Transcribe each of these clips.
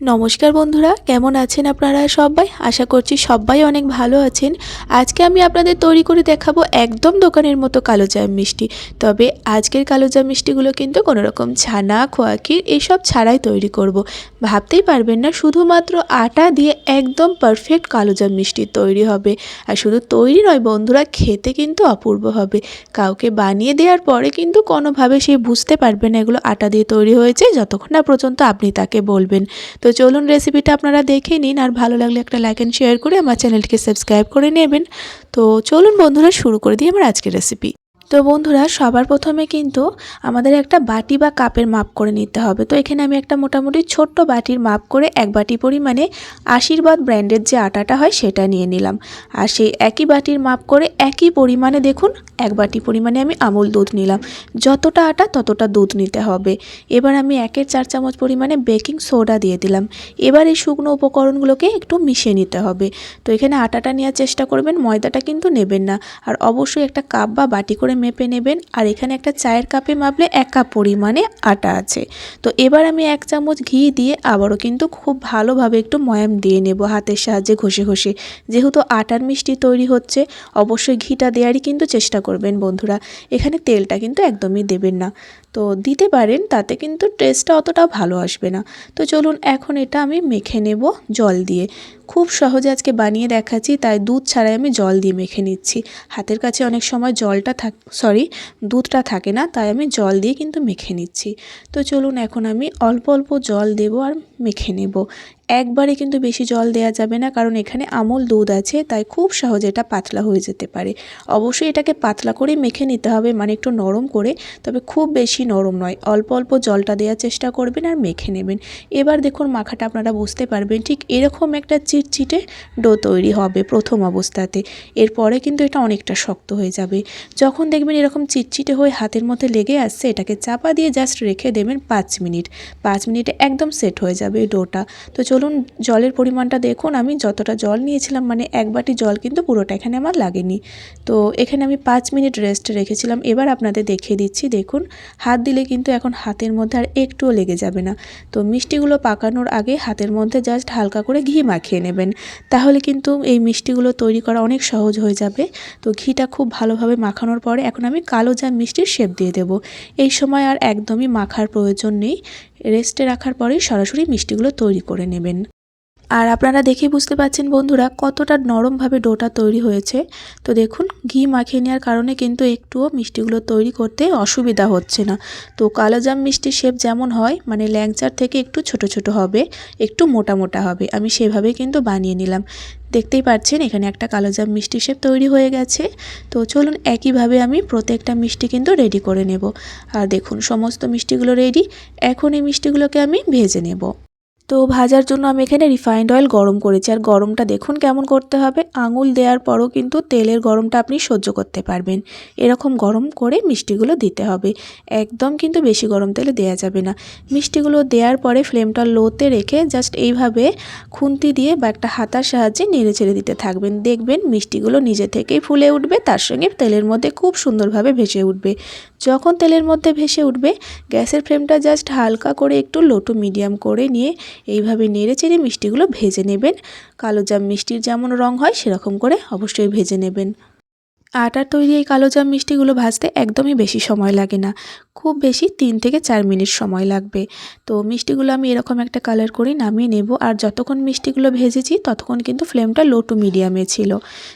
নমস্কার বন্ধুরা, কেমন আছেন আপনারা সবাই? আশা করছি সবাই অনেক ভালো আছেন। আজকে আমি আপনাদের তৈরি করে দেখাবো একদম দোকানের মতো কালো জাম মিষ্টি। তবে আজকের কালো জাম মিষ্টিগুলো কিন্তু কোনো রকম ছানা খোয়াকির এসব ছাড়াই তৈরি করব। ভাবতেই পারবেন না, শুধুমাত্র আটা দিয়ে একদম পারফেক্ট কালো জাম মিষ্টি তৈরি হবে। আর শুধু তৈরি নয় বন্ধুরা, খেতে কিন্তু অপূর্ব হবে। কাউকে বানিয়ে দেওয়ার পরে কিন্তু কোনোভাবে সে বুঝতে পারবে না এগুলো আটা দিয়ে তৈরি হয়েছে, যতক্ষণ না পর্যন্ত আপনি তাকে বলবেন। তো চলুন রেসিপিটা আপনারা দেখে নিন আর ভালো লাগলে একটা লাইক অ্যান্ড শেয়ার করে আমার চ্যানেলটিকে সাবস্ক্রাইব করে নেবেন। তো চলুন বন্ধুরা, শুরু করে দিই আমার আজকের রেসিপি তো বন্ধুরা, সবার প্রথমে কিন্তু আমাদের একটা বাটি বা কাপের মাপ করে নিতে হবে। তো এখানে আমি একটা মোটামুটি ছোট্ট বাটির মাপ করে এক বাটি পরিমাণে আশীর্বাদ ব্র্যান্ডের যে আটাটা হয় সেটা নিয়ে নিলাম। আর সেই একই বাটির মাপ করে একই পরিমাণে দেখুন, এক বাটি পরিমাণে আমি আমুল দুধ নিলাম। যতটা আটা, ততটা দুধ নিতে হবে। এবার আমি একের চার চামচ পরিমাণে বেকিং সোডা দিয়ে দিলাম। এবার এই শুকনো উপকরণগুলোকে একটু মিশিয়ে নিতে হবে। তো এখানে আটাটা নেওয়ার চেষ্টা করবেন, ময়দাটা কিন্তু নেবেন না। আর অবশ্যই একটা কাপ বা বাটি করে মেপে নেবেন আর এখানে একটা চায়ের কাপে মাপলে এক কাপ পরিমাণে আটা আছে। তো এবার আমি এক চামচ ঘি দিয়ে আবারও কিন্তু খুব ভালোভাবে একটু ময়াম দিয়ে নেব হাতের সাহায্যে ঘষে ঘষে। যেহেতু আটার মিষ্টি তৈরি হচ্ছে, অবশ্যই ঘিটা দেওয়ারই কিন্তু চেষ্টা করবেন বন্ধুরা। এখানে তেলটা কিন্তু একদমই দেবেন না। তো দিতে পারেন, তাতে কিন্তু টেস্টটা অতটা ভালো আসবে না। তো চলুন এখন এটা আমি মেখে নেব জল দিয়ে। খুব সহজে আজকে বানিয়ে দেখাচ্ছি, তাই দুধ ছাড়াই আমি জল দিয়ে মেখে নিচ্ছি। হাতের কাছে অনেক সময় জলটা থাক সরি দুধটা থাকে না, তাই আমি জল দিয়ে কিন্তু মেখে নিচ্ছি। তো চলুন এখন আমি অল্প অল্প জল দেব আর মেখে নেব। একবারে কিন্তু বেশি জল দেওয়া যাবে না, কারণ এখানে আমল দুধ আছে, তাই খুব সহজে এটা পাতলা হয়ে যেতে পারে। অবশ্যই এটাকে পাতলা করে মেখে নিতে হবে মানে একটু নরম করে, তবে খুব বেশি নরম নয়। অল্প অল্প জলটা দেওয়ার চেষ্টা করবেন আর মেখে নেবেন। এবার দেখুন মাখাটা আপনারা বুঝতে পারবেন, ঠিক এরকম একটা চিটচিটে ডো তৈরি হবে প্রথম অবস্থাতে। এরপরে কিন্তু এটা অনেকটা শক্ত হয়ে যাবে। যখন দেখবেন এরকম চিটচিটে হয়ে হাতের মধ্যে লেগে আসছে, এটাকে চাপা দিয়ে জাস্ট রেখে দেবেন পাঁচ মিনিট। পাঁচ মিনিটে একদম সেট হয়ে যাবে। এই ডোটা। তো চলুন জলের পরিমাণটা দেখুন। আমি যতটা জল নিয়েছিলাম মানে এক বাটি জল কিন্তু পুরোটা এখানে আমার লাগেনি। তো এখানে আমি পাঁচ মিনিট রেস্ট রেখেছিলাম। এবার আপনাদের দেখিয়ে দিচ্ছি, দেখুন। হাত দিলে কিন্তু এখন হাতের মধ্যে আর একটুও লেগে যাবে না। তো মিষ্টিগুলো পাকানোর আগে হাতের মধ্যে জাস্ট হালকা করে ঘি মাখিয়ে নেবেন। তাহলে কিন্তু এই মিষ্টিগুলো তৈরি করা অনেক সহজ হয়ে যাবে। তো ঘিটা খুব ভালোভাবে মাখানোর পরে এখন আমি কালো জাম মিষ্টির শেপ দিয়ে দেব। এই সময় আর একদমই মাখার প্রয়োজন নেই। রেস্টে রাখার পরেই সরাসরি মিষ্টিগুলো তৈরি করে নেবেন। আর আপনারা দেখে বুঝতে পারছেন বন্ধুরা কতটা নরমভাবে ডোটা তৈরি হয়েছে। তো দেখুন, ঘি মাখিয়ে নেওয়ার কারণে কিন্তু একটুও মিষ্টিগুলো তৈরি করতে অসুবিধা হচ্ছে না। তো কালোজাম মিষ্টির শেপ যেমন হয় মানে ল্যাংচার থেকে একটু ছোট ছোট হবে, একটু মোটা মোটা হবে, আমি সেভাবেই কিন্তু বানিয়ে নিলাম। দেখতেই পাচ্ছেন, এখানে একটা কালোজাম মিষ্টি শেপ তৈরি হয়ে গেছে। তো চলুন একইভাবে আমি প্রত্যেকটা মিষ্টি কিন্তু রেডি করে নেব। আর দেখুন, সমস্ত মিষ্টিগুলো রেডি, এখন এই মিষ্টিগুলোকে আমি ভেজে নেব। তো ভাজার জন্য আমি এখানে রিফাইন্ড অয়েল গরম করেছি। আর গরমটা দেখুন কেমন করতে হবে। আঙুল দেওয়ার পরও কিন্তু তেলের গরমটা আপনি সহ্য করতে পারবেন। এরকম গরম করে মিষ্টিগুলো দিতে হবে। একদম কিন্তু বেশি গরম তেলে দেওয়া যাবে না। মিষ্টিগুলো দেওয়ার পরে ফ্লেমটা লোতে রেখে জাস্ট এইভাবে খুন্তি দিয়ে বা একটা হাতার সাহায্যে নেড়ে ছেড়ে দিতে থাকবেন। দেখবেন মিষ্টিগুলো নিজে থেকেই ফুলে উঠবে, তার সঙ্গে তেলের মধ্যে খুব সুন্দরভাবে ভেসে উঠবে। যখন তেলের মধ্যে ভেসে উঠবে, গ্যাসের ফ্লেমটা জাস্ট হালকা করে একটু লো টু মিডিয়াম করে নিয়ে এইভাবে নেড়ে চেড়ে মিষ্টিগুলো ভেজে নেবেন। কালো জাম মিষ্টির যেমন রং হয়, সেরকম করে অবশ্যই ভেজে নেবেন। আটার তৈরি এই কালো জাম মিষ্টিগুলো ভাজতে একদমই বেশি সময় লাগে না। খুব বেশি তিন থেকে চার মিনিট সময় লাগবে। তো মিষ্টিগুলো আমি এরকম একটা কালার করে নামিয়ে নেব। আর যতক্ষণ মিষ্টিগুলো ভেজেছি, ততক্ষণ কিন্তু ফ্লেমটা লো টু মিডিয়ামে ছিল।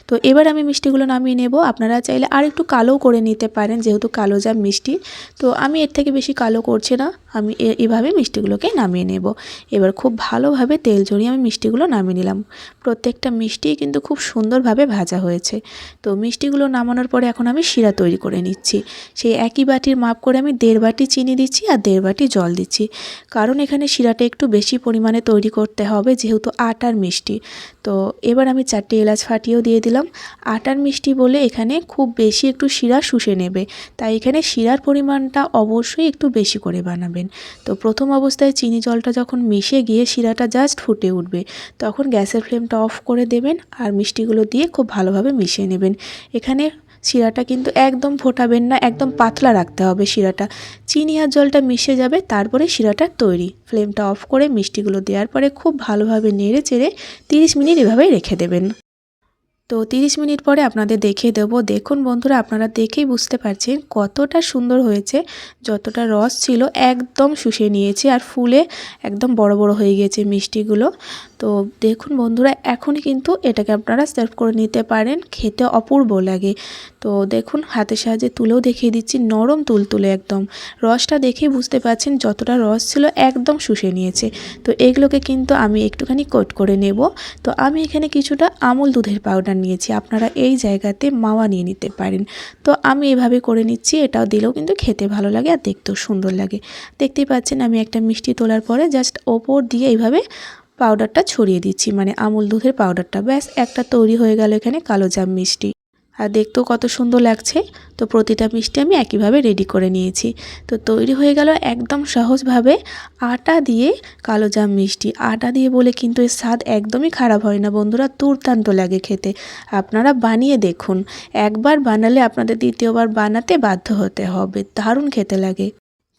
তো এবার আমি মিষ্টিগুলো নামিয়ে নেব। আপনারা চাইলে আর একটু কালো করে নিতে পারেন, যেহেতু কালো যা মিষ্টি। তো আমি এর থেকে বেশি কালো করছি না। আমি এভাবে মিষ্টিগুলোকে নামিয়ে নেব। এবার খুব ভালোভাবে তেল ঝরিয়ে আমি মিষ্টিগুলো নামিয়ে নিলাম। প্রত্যেকটা মিষ্টি কিন্তু খুব সুন্দরভাবে ভাজা হয়েছে। তো মিষ্টিগুলো নামানোর পরে এখন আমি শিরা তৈরি করে নিচ্ছি। সেই একই বাটির মাপ করে আমি দেড় বাটি চিনি দিচ্ছি আর দেড় বাটি জল দিচ্ছি। কারণ এখানে শিরাটা একটু বেশি পরিমাণে তৈরি করতে হবে, যেহেতু আটার মিষ্টি। তো এবার আমি চারটে এলাচ ফাটিয়েও দিয়ে দিলাম। আটার মিষ্টি বলে এখানে খুব বেশি একটু শিরা শুষে নেবে। তাই এখানে শিরার পরিমাণটা অবশ্যই একটু বেশি করে বানাবেন। তো প্রথম অবস্থায় চিনি জলটা যখন মিশে গিয়ে শিরাটা জাস্ট ফুটে উঠবে, তখন গ্যাসের ফ্লেমটা অফ করে দেবেন আর মিষ্টিগুলো দিয়ে খুব ভালোভাবে মিশিয়ে নেবেন। এখানে শিরাটা কিন্তু একদম ফোটাবেন না, একদম পাতলা রাখতে হবে শিরাটা। চিনি আর জলটা মিশে যাবে, তারপরে শিরাটা তৈরি। ফ্লেমটা অফ করে মিষ্টিগুলো দেওয়ার পরে খুব ভালোভাবে নেড়ে চেড়ে তিরিশ মিনিট এভাবেই রেখে দেবেন। তো তিরিশ মিনিট পরে আপনাদের দেখিয়ে দেবো। দেখুন বন্ধুরা, আপনারা দেখেই বুঝতে পারছেন কতটা সুন্দর হয়েছে, যতটা রস ছিল, একদম শুষে নিয়েছে আর ফুলে একদম বড় বড় হয়ে গিয়েছে মিষ্টিগুলো। তো দেখুন বন্ধুরা, এখনই কিন্তু এটাকে আপনারা সার্ভ করে নিতে পারেন, খেতে অপূর্ব লাগে। তো দেখুন, হাতের সাহায্যে তুলেও দেখিয়ে দিচ্ছি, নরম তুলতুলে একদম। রসটা দেখেই বুঝতে পারছেন যতটা রস ছিল, একদম শুষে নিয়েছে। তো এগুলোকে কিন্তু আমি একটুখানি কোট করে নেব। তো আমি এখানে কিছুটা আমুল দুধের পাউডার নিয়েছি, আপনারা এই জায়গাতে মাওয়া নিয়ে নিতে পারেন। তো আমি এভাবে করে নিচ্ছি, এটাও দিলেও কিন্তু খেতে ভালো লাগে আর দেখতেও সুন্দর লাগে। দেখতেই পাচ্ছেন আমি একটা মিষ্টি তোলার পরে জাস্ট ওপর দিয়ে এইভাবে পাউডারটা ছড়িয়ে দিচ্ছি মানে আমুল দুধের পাউডারটা। ব্যাস, একটা তৈরি হয়ে গেল এখানে কালো জাম মিষ্টি। আর দেখতেও কত সুন্দর লাগছে। তো প্রতিটা মিষ্টি আমি একইভাবে রেডি করে নিয়েছি। তো তৈরি হয়ে গেল একদম সহজভাবে আটা দিয়ে কালোজাম মিষ্টি। আটা দিয়ে বলে কিন্তু এর স্বাদ একদমই খারাপ হয় না বন্ধুরা, দুর্দান্ত লাগে খেতে। আপনারা বানিয়ে দেখুন। একবার বানালে আপনাদের দ্বিতীয়বার বানাতে বাধ্য হতে হবে। দারুণ খেতে লাগে।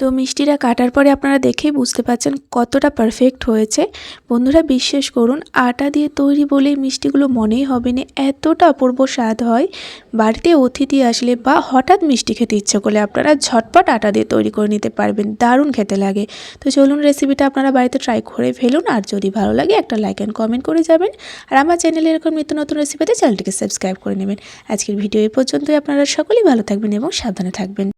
তো মিষ্টিটা কাটার পরে আপনারা দেখেই বুঝতে পারছেন কতটা পারফেক্ট হয়েছে। বন্ধুরা বিশ্বাস করুন, আটা দিয়ে তৈরি বলেই মিষ্টিগুলো মনেই হবে না, এতটা অপূর্ব স্বাদ হয়। বাড়িতে অতিথি আসলে বা হঠাৎ মিষ্টি খেতে ইচ্ছে করলে আপনারা ঝটপট আটা দিয়ে তৈরি করে নিতে পারবেন, দারুণ খেতে লাগে। তো চলুন রেসিপিটা আপনারা বাড়িতে ট্রাই করে ফেলুন, আর যদি ভালো লাগে একটা লাইক অ্যান্ড কমেন্ট করে যাবেন। আর আমার চ্যানেলে এরকম নিত্য নতুন রেসিপিতে চ্যানেলটিকে সাবস্ক্রাইব করে নেবেন। আজকের ভিডিও এই পর্যন্তই, আপনারা সকলেই ভালো থাকবেন এবং সাবধানে থাকবেন।